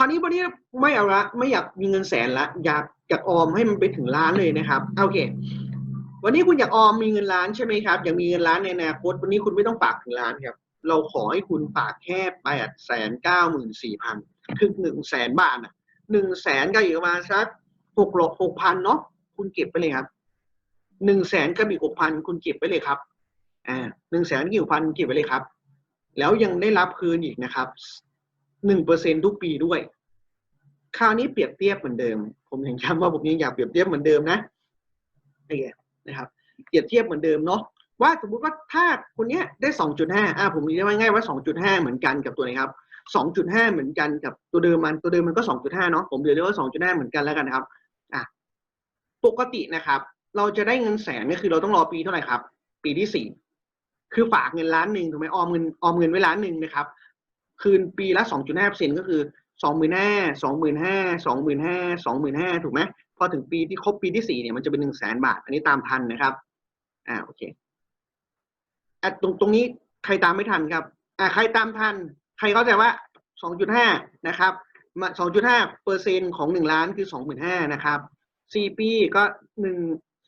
ราวนี้วันนี้ไม่เอาละไม่อยากมีเงินแสนละ อยากอยากออมให้มันไปถึงล้านเลยนะครับโอเค วันนี้คุณอยากออมมีเงินล้านใช่ไหมครับ อยากมีเงินล้านในอนาคต วันนี้คุณไม่ต้องฝากถึงล้านครับ เราขอให้คุณฝากแค่แปดแสนเก้าหมื่นสี่พันคือหนึ่งแสนบาทอะหนึ่งแสนก็อยู่ประมาณสักหกหลกหกพันเนาะคุณเก็บไปเลยครับหนึ่งแสนก็มีหกพันคุณเก็บไปเลยครับอ่าหนึ่งแสนกี่พันเก็บไปเลยครับ แล้วยังได้รับคืนอีกนะครับ หนึ่งเปอร์เซ็นทุกปีด้วย คราวนี้เปรียบเทียบเหมือนเดิม ผมยังย้ำว่าผมยังอยากเปรียบเทียบเหมือนเดิมนะโอเคนะครับ เปรียบเทียบเหมือนเดิมเนาะว่าสมมติว่าถ้าคนเนี้ยได้สองจุดห้าอ่าผมเรียกว่าง่ายว่าสองจุดห้าเหมือนกันกับตัวไหนครับสองจุดห้าเหมือนกันกับตัวเดิมมันตัวเดิมมันก็สองจุดห้าเนาะผมเรียกว่าสองจุดห้าเหมือนกันแล้วกันนะครับอะปกตินะครับ เราจะได้เงินแสนเนี่คือเราต้องรอปีเท่าไหร่ครับ ปีที่สี่คือฝากเงินล้านหนึ่งถูกไหมออมเงินออมเงินไว้ล้านหนึ่งนะครับ คืนปีละสองจุดห้าเปอร์เซ็นก็คือสองหมื่นห้าสองหมื่นห้าสองหมื่นห้าสองหมื่นห้าถูกไหมพอถึงปีที่ครบปีที่สี่เนี่ยมันจะเป็นหนึ่งแสนบาท อันนี้ตามทันนะครับ อ่าโอเคอะตรงตรงนี้ใครตามไม่ทันครับ อ่าใครตามทัน ใครเข้าใจว่าสองจุดห้านะครับมาสองจุดห้าเปอร์เซ็นของหนึ่งล้านคือสองหมื่นห้านะครับสี่ปีก็หนึ่ง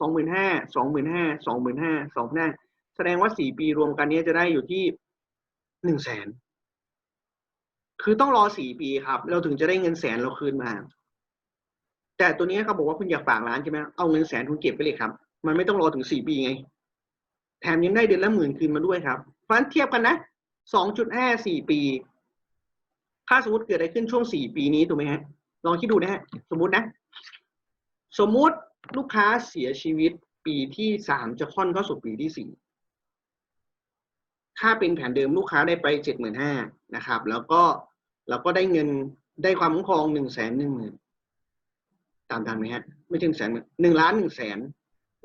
สองหมื่นห้าสองหมื่นห้าสองหมื่นห้าสองหน้าแสดงว่าสี่ปีรวมกันเนี้ยจะได้อยู่ที่หนึ่งแสน คือต้องรอสี่ปีครับ เราถึงจะได้เงินแสนเราคืนมา แต่ตัวนี้เขาบอกว่าคุณอยากฝากร้านใช่ไหมเอาเงินแสนคุณเก็บไปเลยครับ มันไม่ต้องรอถึงสี่ปีไง แถมยังได้เดือนละหมื่นคืนมาด้วยครับเพราะฉะนั้นเทียบกันนะสองจุดห้าสี่ปี ถ้าสมมติเกิดอะไรขึ้นช่วงสี่ปีนี้ถูกไหมฮะ ลองคิดดูนะฮะ สมมตินะ สมมุติลูกค้าเสียชีวิตปีที่สามจะค่อนเข้าสู่ปีที่สี่ ถ้าเป็นแผนเดิมลูกค้าได้ไปเจ็ดหมื่นห้านะครับ แล้วก็แล้วก็ได้เงินได้ความคุ้มครองหนึ่งแสนหนึ่งหมื่นตามทันไหมฮะไม่ถึงแสนหนึ่งล้านหนึ่งแสน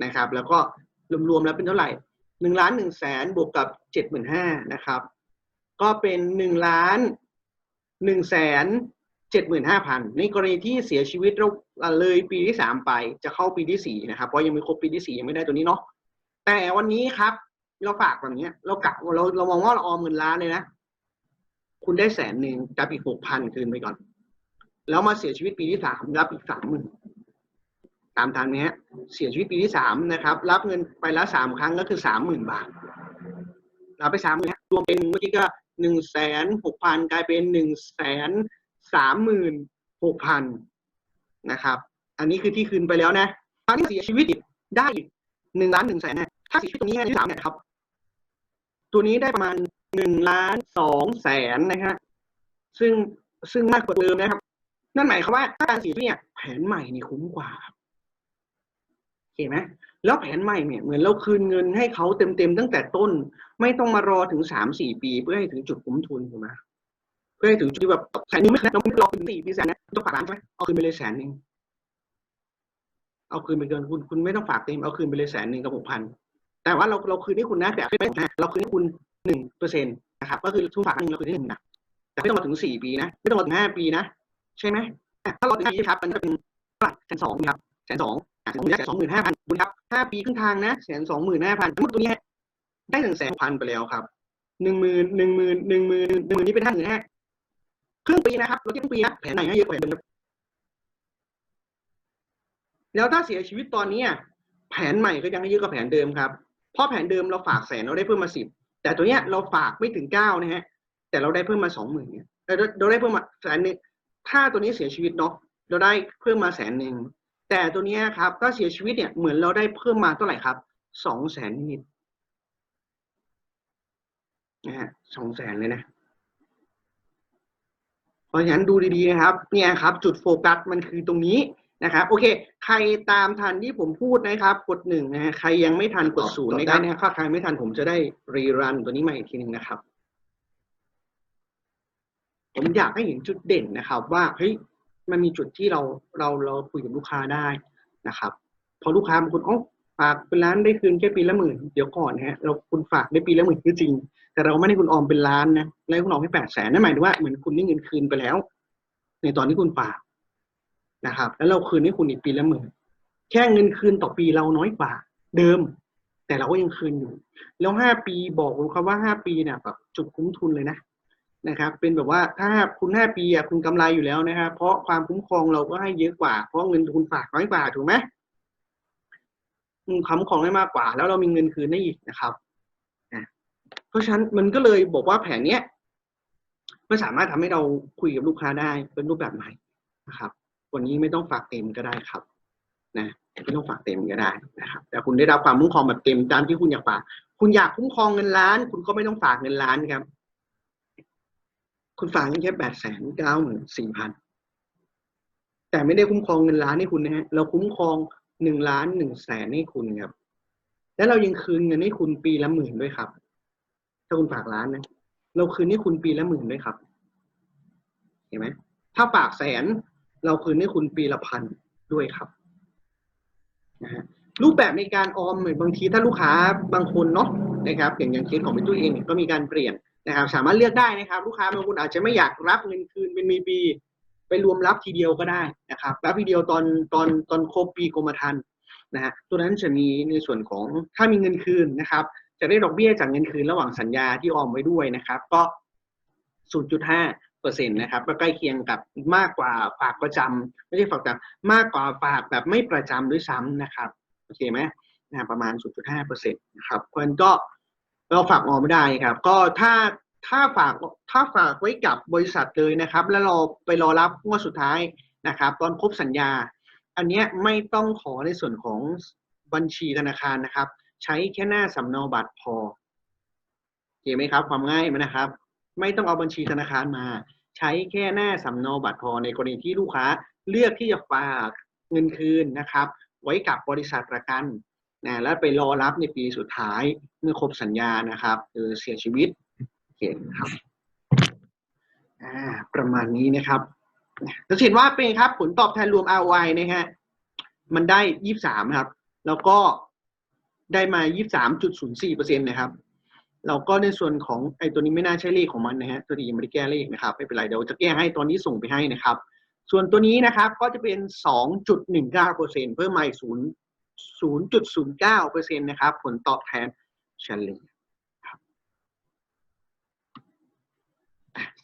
นะครับ แล้วก็รวมๆแล้วเป็นเท่าไหร่หนึ่งล้านหนึ่งแสนบวกกับเจ็ดหมื่นห้านะครับ ก็เป็นหนึ่งล้านหนึ่งแสนเจ็ดหมื่นห้าพันในกรณีที่เสียชีวิตเราเลยปีที่สามไปจะเข้าปีที่สี่นะครับเพราะยังไม่ครบปีที่สี่ยังไม่ได้ตัวนี้เนาะแต่วันนี้ครับ เราฝากแบบนี้เรากะเราเรามองว่าเราออมเงินล้านเลยนะคุณได้แสนหนึ่งกับอีกหกพันคืนไปก่อน แล้วมาเสียชีวิตปีที่สามรับอีกสามหมื่นตามทางนี้ฮะเสียชีวิตปีที่สามนะครับ รับเงินไปแล้วสามครั้งก็คือสามหมื่นบาทรับไปสามหมื่นรวมเป็นเมื่อกี้ก็หนึ่งแสนหกพันกลายเป็นหนึ่งแสนสามหมื่นหกพันนะครับ อันนี้คือที่คืนไปแล้วนะครั้งที่เสียชีวิตได้หนึ่งล้านหนึ่งแสนถ้าเสียชีวิตตรงนี้ที่สามเนี่ยครับ ตัวนี้ได้ประมาณหนึ่งล้านสองแสนนะฮะซึ่งซึ่งมากกว่าเดิมนะครับ นั่นหมายความว่าถ้าการสียชีวิตเนี่ยแผนใหม่นี่คุ้มกว่าเห็นไหมแล้วแผนใหม่เนี่ยเหมือนเราคืนเงินให้เขาเต็มๆตั้งแต่ต้น ไม่ต้องมารอถึงสามสี่ปี เพื่อให้ถึงจุดคุ้มทุนถูกไหมเพื่อให้ถึงจุดแบบแสนนึงไม่เราไม่รอถึงสี่ปีแสนนะต้องฝากร้านใช่ไหมเอาคืนไปเลยแสนหนึ่งเอาคืนไปเกินคุณคุณไม่ต้องฝากเต็มเอาคืนไปเลยแสนหนึ่งกับหกพัน แต่ว่าเราเราคืนให้คุณนะแต่ไม่นะเราคืนให้คุณหนึ่งเปอร์เซ็นต์นะครับก็คือทุนฝากหนึ่งเราคืนให้หนึ่งนะแต่ไม่ต้องมาถึงสี่ปีนะไม่ต้องมาถึงห้าปีนะ ใช่ไหมถ้าเราถึงห้าปีครับมันจะเป็นเท่าไหร่แสนสองครับแสนสองแสนสองหมื่นห้าพันคุณครับห้าปีครึ่งทางนะแสนสองหมื่นห้าพันสมมติตัวนี้ได้ถึงแสนพันไปแล้วครับหนึ่งหมื่นหนึ่งหมื่นหนึ่งหมื่นหนึ่งหมื่นนี่เป็นห้าหมื่นห้าครึ่งปีนะครับเราเทียบครึ่งปีนะแผนไหนให้เยอะกว่าแผนเดิมแล้วถ้าเสียชีวิตตอนนี้แผนใหม่ก็ยังให้เยอะกว่าแผนเดิมครับ เพราะแผนเดิมเราฝากแสนเราได้เพิ่มมาสิบแต่ตัวเนี้ยเราฝากไม่ถึงเก้านะฮะ แต่เราได้เพิ่มมาสองหมื่นเนี่ยเราได้เพิ่มมาแสนนึงถ้าตัวนี้เสียชีวิตเนาะเราได้เพิ่มมาแสนหนึ่งแต่ตัวนี้ครับก็เสียชีวิตเนี่ยเหมือนเราได้เพิ่มมาเท่าไหร่ครับสองแสนนิดนะฮะสองแสนเลยนะ เพราะฉะนั้นดูดีๆนะครับ เนี่ยครับ จุดโฟกัสมันคือตรงนี้ นะครับโอเค ใครตามทันที่ผมพูดนะครับ กดหนึ่งนะฮะใครยังไม่ทันกดศูนย์นะครับนะถ้าใครไม่ทันผมจะได้รีรันตัวนี้ใหม่อีกทีหนึ่งนะครับ ผมอยากให้เห็นจุดเด่นนะครับ ว่าเฮ้ยมันมีจุดที่เราเราเราคุยกับลูกค้าได้นะครับ พอลูกค้าบางคนอ๋อฝากเป็นล้านได้คืนแค่ปีละหมื่นเดี๋ยวก่อนฮะเราคุณฝากได้ปีละหมื่นก็จริง แต่เราไม่ได้คุณออมเป็นล้านนะแล้วคุณออมให้แปดแสนนั่นหมายถึงว่าเหมือนคุณได้เงินคืนไปแล้ว ในตอนที่คุณฝาก นะครับ แล้วเราคืนให้คุณอีกปีละหมื่นแค่เงินคืนต่อปีเราน้อยกว่า เดิม แต่เราก็ยังคืนอยู่ แล้วห้าปีบอกคุณครับว่าห้าปีเนี่ยแบบจุดคุ้มทุนเลยนะนะครับ เป็นแบบว่าถ้าคุณห้าปีอะคุณกำไรอยู่แล้วนะครับ เพราะความคุ้มครองเราก็ให้เยอะกว่า เพราะเงินทุนฝากน้อยกว่าถูกไหมคุ้มครองได้มากกว่า แล้วเรามีเงินคืนได้อีกนะครับอะเพราะฉะนั้นมันก็เลยบอกว่าแผนเนี้ยมันสามารถทำให้เราคุยกับลูกค้าได้เป็นรูปแบบใหม่นะครับ วันนี้ไม่ต้องฝากเต็มก็ได้ครับนะไม่ต้องฝากเต็มก็ได้นะครับ แต่คุณได้รับความคุ้มครองแบบเต็มตามที่คุณอยากฝาก คุณอยากคุ้มครองเงินล้าน คุณก็ไม่ต้องฝากเงินล้านครับ คุณฝากแค่แปดแสนเก้าหมื่นสี่พันแต่ไม่ได้คุ้มครองเงินล้านให้คุณนะฮะเราคุ้มครองหนึ่งล้านหนึ่งแสนให้คุณครับ แล้วเรายังคืนเงินให้คุณปีละหมื่นด้วยครับ ถ้าคุณฝากล้านนะเราคืนให้คุณปีละหมื่นด้วยครับ เห็นไหมถ้าฝากแสน เราคืนให้คุณปีละพันด้วยครับนะฮะรูปแบบในการออมเหมือนบางทีถ้าลูกค้าบางคนเนาะนะครับอย่างอย่างเคสของพี่ตุ้ยเองเนี่ยก็มีการเปลี่ยนนะครับ สามารถเลือกได้นะครับ ลูกค้าบางคนอาจจะไม่อยากรับเงินคืนเป็นมีปี ไปรวมรับทีเดียวก็ได้นะครับรับทีเดียวตอนตอนตอนครบปีกรมธรรม์นะฮะตัวนั้นจะมีในส่วนของถ้ามีเงินคืนนะครับ จะได้ดอกเบี้ยจากเงินคืนระหว่างสัญญาที่ออมไว้ด้วยนะครับ ก็ 0.5 เปอร์เซ็นต์นะครับก็ใกล้เคียงกับมากกว่าฝากประจำไม่ใช่ฝากประจำมากกว่าฝากแบบไม่ประจำด้วยซ้ำนะครับโอเคไหมนะประมาณ 0.5เปอร์เซ็นต์นะครับเพราะฉะนั้นก็เราฝากออมไม่ได้ครับ ก็ถ้าถ้าฝากถ้าฝากไว้กับบริษัทเลยนะครับ แล้วเราไปรอรับงวดสุดท้ายนะครับ ตอนครบสัญญา อันเนี้ยไม่ต้องขอในส่วนของบัญชีธนาคารนะครับ ใช้แค่หน้าสำเนาบัตรพอโอเคไหมครับ ความง่ายมันนะครับ ไม่ต้องเอาบัญชีธนาคารมา ใช้แค่หน้าสำเนาบัตรพอในกรณีที่ลูกค้าเลือกที่จะฝากเงินคืนนะครับ ไว้กับบริษัทประกันนะแล้วไปรอรับในปีสุดท้ายเมื่อครบสัญญานะครับหรือเสียชีวิตโอเคครับประมาณนี้นะครับจะเห็นว่าเป็นครับ ผลตอบแทนรวม ROI นะฮะมันได้ยี่สามครับ แล้วก็ได้มายี่สามจุดศูนย์สี่เปอร์เซ็นตนะครับ เราก็ในส่วนของไอ้ตัวนี้ไม่น่าใช่เลขของมันนะฮะตัวนี้ยังไม่ได้แก้เลขนะครับไม่เป็นไรเดี๋ยวจะแก้ให้ตอนนี้ส่งไปให้นะครับ ส่วนตัวนี้นะครับก็จะเป็น 2.19เปอร์เซ็นเพิ่มมาอีก0 0.09เปอร์เซ็นนะครับ ผลตอบแทนเฉลี่ย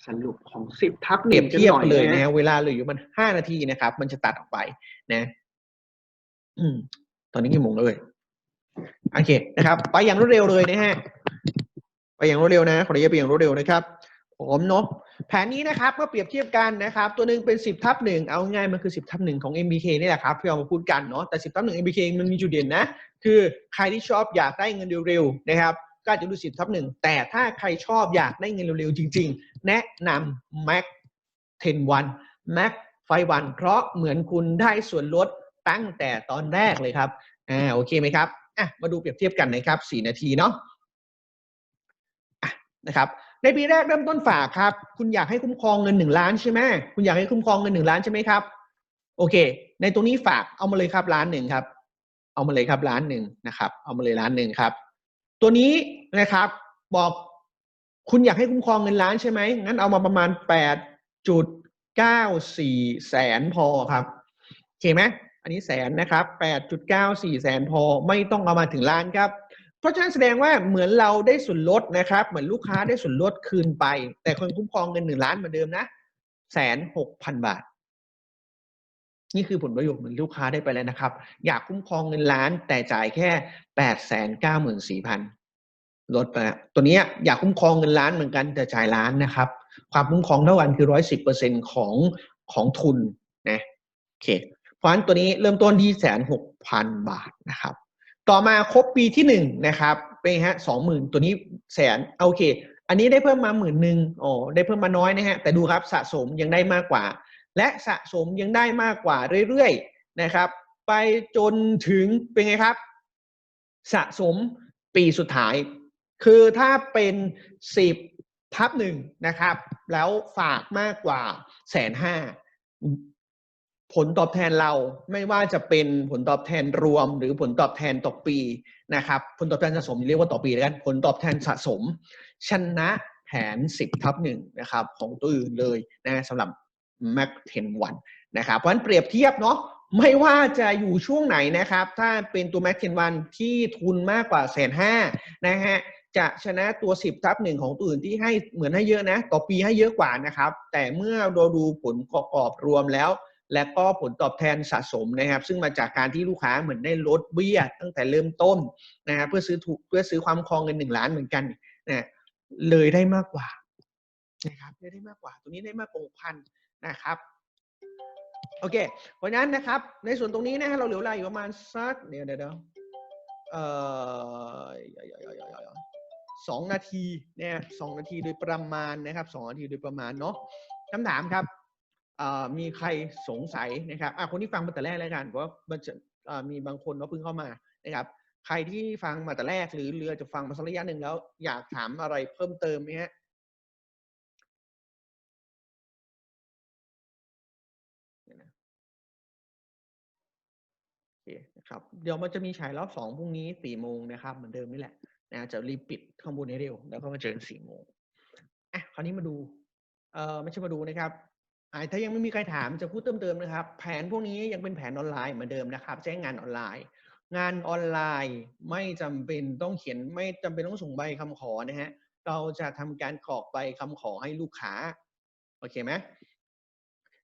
สรุปของ10ทับเปรียบเทียบเลยนะฮะเวลาเหลืออยู่มันห้านาทีนะครับ มันจะตัดออกไปนะอืมตอนนี้กี่โมงเลยโอเคนะครับ ไปอย่างรวดเร็วเลยนะฮะ อย่างรวดเร็วนะขออนุญาตไปอย่างรวดเร็วนะครับผมเนาะแผนนี้นะครับเมื่อเปรียบเทียบกันนะครับ ตัวหนึ่งเป็นสิบทับหนึ่งเอาง่ายมันคือสิบทับหนึ่งของ MBK นี่แหละครับที่เอามาพูดกันเนาะแต่สิบทับหนึ่ง MBK มันมีจุดเด่นนะ คือใครที่ชอบอยากได้เงินเร็วๆนะครับก็อาจจะดูสิบทับหนึ่งแต่ถ้าใครชอบอยากได้เงินเร็วๆจริง ๆ แนะนำ Mac 10 วัน Mac ไฟวันเพราะเหมือนคุณได้ส่วนลดตั้งแต่ตอนแรกเลยครับอ่าโอเคไหมครับอะมาดูเปรียบเทียบกันนะครับสี่นาทีเนาะ นะครับในปีแรกเริ่มต้นฝากครับ คุณอยากให้คุ้มครองเงินหนึ่งล้านใช่ไหมคุณอยากให้คุ้มครองเงินหนึ่งล้านใช่ไหมครับ โอเค ในตรงนี้ฝากเอามาเลยครับล้านหนึ่งครับ เอามาเลยครับล้านหนึ่งนะครับ เอามาเลยล้านหนึ่งครับ ตัวนี้นะครับบอกคุณอยากให้คุ้มครองเงินล้านใช่ไหมงั้นเอามาประมาณแปดจุดเก้าสี่แสนพอครับโอเคไหมอันนี้แสนนะครับแปดจุดเก้าสี่แสนพอไม่ต้องเอามาถึงล้านครับ เพราะฉะนั้นแสดงว่าเหมือนเราได้ส่วนลดนะครับ เหมือนลูกค้าได้ส่วนลดคืนไป แต่คนคุ้มครองเงินหนึ่งล้านเหมือนเดิมนะแสนหกพันบาท นี่คือผลประโยชน์เหมือนลูกค้าได้ไปแล้วนะครับ อยากคุ้มครองเงินล้าน แต่จ่ายแค่แปดแสนเก้าหมื่นสี่พันลดไปแล้วตัวนี้อยากคุ้มครองเงินล้านเหมือนกันแต่จ่ายล้านนะครับ ความคุ้มครองเท่ากันคือร้อยสิบเปอร์เซ็นของของทุนนะโอเคเพราะฉะนั้นตัวนี้เริ่มต้นที่แสนหกพันบาทนะครับ ต่อมาครบปีที่หนึ่งนะครับเป็นไงฮะสองหมื่นตัวนี้แสนโอเค อันนี้ได้เพิ่มมาหมื่นหนึ่งอ๋อได้เพิ่มมาน้อยนะฮะแต่ดูครับสะสมยังได้มากกว่า และสะสมยังได้มากกว่าเรื่อยๆนะครับ ไปจนถึงเป็นไงครับ สะสมปีสุดท้าย คือถ้าเป็นสิบทับหนึ่งนะครับ แล้วฝากมากกว่าแสนห้า ผลตอบแทนเราไม่ว่าจะเป็นผลตอบแทนรวม หรือผลตอบแทนต่อปีนะครับ ผลตอบแทนสะสมเรียกว่าต่อปีแล้วกันผลตอบแทนสะสม ชนะแผน 10 ทับหนึ่งนะครับของตัวอื่นเลยนะสำหรับ Mac 10 วันนะครับเพราะฉะนั้นเปรียบเทียบเนาะไม่ว่าจะอยู่ช่วงไหนนะครับ ถ้าเป็นตัว Mac 10 วันที่ทุนมากกว่าแสนห้านะฮะจะชนะตัว 10 ทับหนึ่งของตัวอื่นที่ให้เหมือนให้เยอะนะ ต่อปีให้เยอะกว่านะครับ แต่เมื่อเราดูผลประกอบรวมแล้ว และก็ผลตอบแทนสะสมนะครับ ซึ่งมาจากการที่ลูกค้าเหมือนได้ลดเบี้ยตั้งแต่เริ่มต้นนะครับเพื่อซื้อถูกเพื่อซื้อความครองเงินหนึ่งล้านเหมือนกันนะเลยได้มากกว่านะครับเลยได้มากกว่า ตัวนี้ได้มากกว่าหกพันนะครับโอเค เพราะนั้นนะครับ ในส่วนตรงนี้นะเราเหลือเวลาอยู่ประมาณสักเดี๋ยวเดี๋ยวเดี๋ยวเอ่อสองนาทีเนี่ยสองนาทีโดยประมาณนะครับสองนาทีโดยประมาณเนาะคำถามครับ มีใครสงสัยนะครับอะคนที่ฟังมาแต่แรกแล้วกันเพราะว่ามันจะมีบางคนเนาเพิ่งเข้ามานะครับ ใครที่ฟังมาแต่แรกหรือเรือจะฟังมาสักระยะหนึ่งแล้ว อยากถามอะไรเพิ่มเติมไหมฮะเครับเดี๋ยวมันจะมีฉายรอบสองพรุ่งนี้สี่โมงนะครับเหมือนเดิมนี่แหละนะจะรีบปิดข้างบนให้เร็ว แล้วก็มาเจอกันสี่โมงอะคราวนี้มาดูเอ่อไม่ใช่มาดูนะครับ ถ้ายังไม่มีใครถามจะพูดเติมเติมนะครับ แผนพวกนี้ยังเป็นแผนออนไลน์เหมือนเดิมนะครับใช้งานออนไลน์ งานออนไลน์ไม่จำเป็นต้องเขียนไม่จำเป็นต้องส่งใบคำขอนะฮะเราจะทำการกรอกใบคำขอให้ลูกค้าโอเคไหม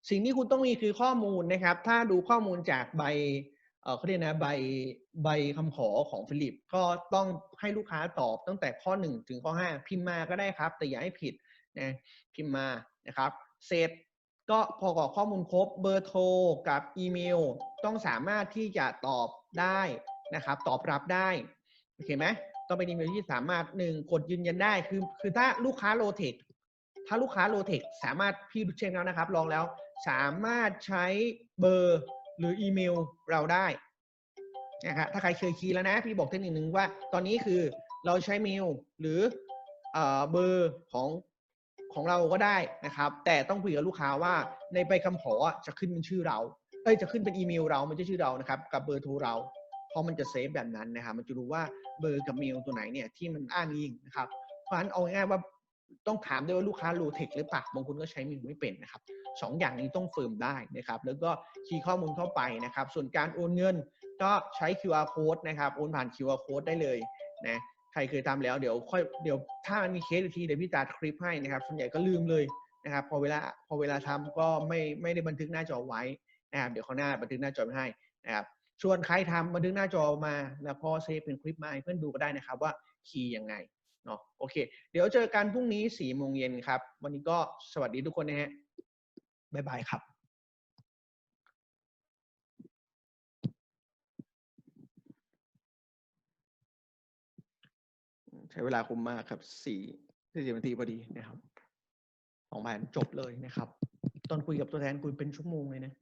สิ่งที่คุณต้องมีคือข้อมูลนะครับ ถ้าดูข้อมูลจากใบเออเขาเรียกนะใบใบคำขอของฟิลิป ก็ต้องให้ลูกค้าตอบตั้งแต่ข้อ 1 ถึงข้อ 5 พิมพ์มาก็ได้ครับ แต่อย่าให้ผิดนะพิมพ์มานะครับ เสร็จ ก็พอกรอกข้อมูลครบเบอร์โทรกับอีเมล ต้องสามารถที่จะตอบได้นะครับ ตอบรับได้โอเคไหมต้องเป็นอีเมลที่สามารถหนึ่งกดยืนยันได้คือคือถ้าลูกค้าโลเทคถ้าลูกค้าโลเทคสามารถพี่เช็คแล้วนะครับ ลองแล้วสามารถใช้เบอร์หรืออีเมลเราได้นะครับถ้าใครเคยคีย์แล้วนะ พี่บอกเทคนิคหนึ่งว่า ตอนนี้คือเราใช้เมลหรือเบอร์ของ ของเราก็ได้นะครับ แต่ต้องคุยกับลูกค้าว่าในใบคำขอจะขึ้นเป็นชื่อเราเอ้ยจะขึ้นเป็นอีเมลเราไม่ใช่ชื่อเรานะครับ กับเบอร์โทรเราเพราะมันจะเซฟแบบนั้นนะครับมันจะรู้ว่าเบอร์กับเมลตัวไหนเนี่ยที่มันอ้างอิงนะครับเพราะฉะนั้นเอาง่ายว่าต้องถามด้วยว่าลูกค้าโลเทคหรือเปล่าบางคนก็ใช้เมลไม่เป็นนะครับสองอย่างนี้ต้องเฟิร์มได้นะครับ แล้วก็คีย์ข้อมูลเข้าไปนะครับ ส่วนการโอนเงินก็ใช้ QR code นะครับ โอนผ่าน QR code ได้เลยนะ ใครเคยทำแล้วเดี๋ยวค่อยเดี๋ยวถ้ามีเคสอีกทีเดี๋ยวพี่ตัดคลิปให้นะครับส่วนใหญ่ก็ลืมเลยนะครับ พอเวลาพอเวลาทำก็ไม่ไม่ได้บันทึกหน้าจอไว้นะครับเดี๋ยวเขาหน้าบันทึกหน้าจอไว้ให้นะครับส่วนใครทำบันทึกหน้าจอมา แล้วก็เซฟเป็นคลิปมาให้เพื่อนดูก็ได้นะครับว่าคีย์ยังไงเนาะโอเค เดี๋ยวเจอกันพรุ่งนี้สี่โมงเย็นครับ วันนี้ก็สวัสดีทุกคนนะฮะบ๊ายบายครับ ใช้เวลาคุ้มมากครับสี่สี่สิบนาทีพอดีนะครับสองแผนจบเลยนะครับ ตอนคุยกับตัวแทนคุยเป็นชั่วโมงเลยนะ